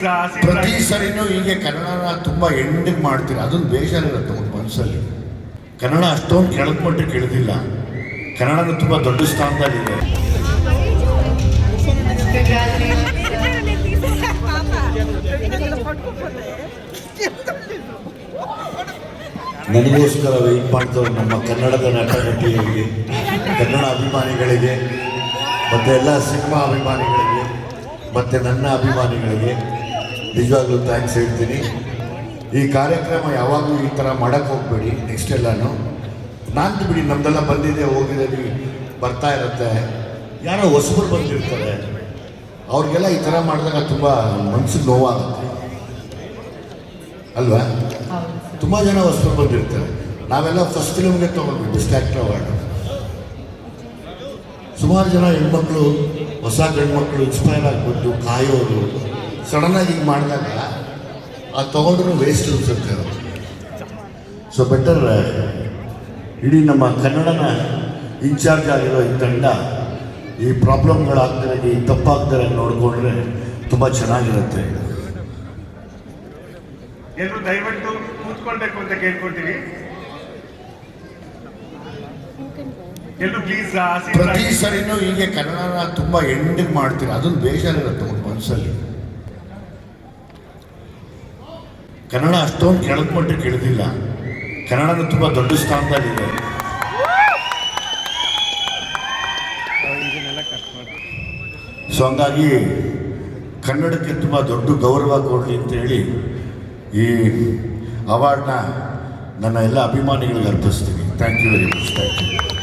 ಪ್ರತಿ ಸರಿನೂ ಹೀಗೆ ಕನ್ನಡನ ತುಂಬ ಎಂಡಿಗೆ ಮಾಡ್ತೀರಾ? ಅದೊಂದು ಬೇಜಾರು ಇರುತ್ತೆ ಒಂದು ಮನಸ್ಸಲ್ಲಿ ಕನ್ನಡ ಅಷ್ಟೊಂದು ಕೆಳಕೊಂಡ್ರೆ ಮಟ್ಟಕ್ಕೆ ಇಳಿದಿಲ್ಲ ಕನ್ನಡನ ತುಂಬ ದೊಡ್ಡ ಸ್ಥಾನದಲ್ಲಿದೆ. ನನಗೋಸ್ಕರ ವೆಯ್ಟ್ ಮಾಡ್ತಾರೆ ನಮ್ಮ ಕನ್ನಡದ ನಟ ನಟಿಯರಿಗೆ, ಕನ್ನಡ ಅಭಿಮಾನಿಗಳಿಗೆ, ಮತ್ತೆ ಎಲ್ಲ ಸಿನಿಮಾ ಅಭಿಮಾನಿಗಳಿಗೆ, ಮತ್ತು ನನ್ನ ಅಭಿಮಾನಿಗಳಿಗೆ. ನಿಜವಾಗ್ಲೂ ಥ್ಯಾಂಕ್ಸ್ ಹೇಳ್ತೀನಿ. ಈ ಕಾರ್ಯಕ್ರಮ ಯಾವಾಗಲೂ ಈ ಥರ ಮಾಡೋಕ್ಕೆ ಹೋಗಬೇಡಿ ನೆಕ್ಸ್ಟ್ ಎಲ್ಲಾನು. ನಾನು ಬಿಡಿ, ನಮ್ದೆಲ್ಲ ಬಂದಿದೆ, ಹೋಗಿದೆ ಬರ್ತಾ ಇರುತ್ತೆ. ಯಾರೋ ಹೊಸಬರು ಬಂದಿರ್ತಾರೆ. ಅವ್ರಿಗೆಲ್ಲ ಈ ಥರ ಮಾಡಿದಾಗ ತುಂಬ ಮನ್ಸಿಗೆ ನೋವಾಗುತ್ತೆ. ಅಲ್ವಾ? ತುಂಬ ಜನ ಹೊಸಬರು ಬಂದಿರ್ತಾರೆ. ನಾವೆಲ್ಲ ಫಸ್ಟ್ ಫಿಲ್ಮ್ಗೆ ತೊಗೊಂಡ್ವಿ ಬೆಸ್ಟ್ ಆ್ಯಕ್ಟರ್ ಅವಾರ್ಡ್ ಸುಮಾರು ಜನ ಹೆಣ್ಮಕ್ಳು, ಹೊಸ ಗಂಡ್ಮಕ್ಳು ಇನ್ಸ್ಪೈರ್ ಆಗಿಬಿಟ್ಟು ಕಾಯೋರು. ಸಡನ್ನಾಗಿ ಹಿಂಗೆ ಮಾಡಿದಾಗ ಅದು ತೊಗೊಂಡ್ರೂ ವೇಸ್ಟ್ ಅನ್ಸುತ್ತೆ. ಅದು ಸೊ ಬೆಟರ್ ಇಡೀ ನಮ್ಮ ಕನ್ನಡನ ಇನ್ಚಾರ್ಜ್ ಆಗಿರೋ ಈ ತಂಡ ಈ ಪ್ರಾಬ್ಲಮ್ಗಳಾಗ್ತಾರೆ ಈ ತಪ್ಪಾಗ್ತಾರೆ ನೋಡಿಕೊಂಡ್ರೆ ತುಂಬ ಚೆನ್ನಾಗಿರುತ್ತೆ. ಎಲ್ಲರೂ ದಯವಿಟ್ಟು ಕೂತ್ಕೊಳ್ಬೇಕು ಅಂತ ಕೇಳ್ಕೊಳ್ತೀವಿ. ಎಲ್ಲರೂ ಪ್ಲೀಸ್ ಪ್ರತಿ ಸರಿನೂ ಹೀಗೆ ಕನ್ನಡನ ತುಂಬ ಎಂಡಿಗೆ ಮಾಡ್ತೀರಾ? ಅದೊಂದು ಬೇಜಾರಿರುತ್ತೆ ಒಂದು ಮನಸ್ಸಲ್ಲಿ ಕನ್ನಡ ಅಷ್ಟೊಂದು ಕೆಳದ ಮಟ್ಟಕ್ಕೆ ಇಳಿದಿಲ್ಲ ಕನ್ನಡನ ತುಂಬ ದೊಡ್ಡ ಸ್ಥಾನದಲ್ಲಿದೆ. ಸೊ ಹಂಗಾಗಿ ಕನ್ನಡಕ್ಕೆ ತುಂಬ ದೊಡ್ಡ ಗೌರವ ಕೊಡಲಿ ಅಂತೇಳಿ ಈ ಅವಾರ್ಡ್ನ ನನ್ನ ಎಲ್ಲ ಅಭಿಮಾನಿಗಳಿಗೆ ಅರ್ಪಿಸ್ತೀನಿ. Thank you very much thank you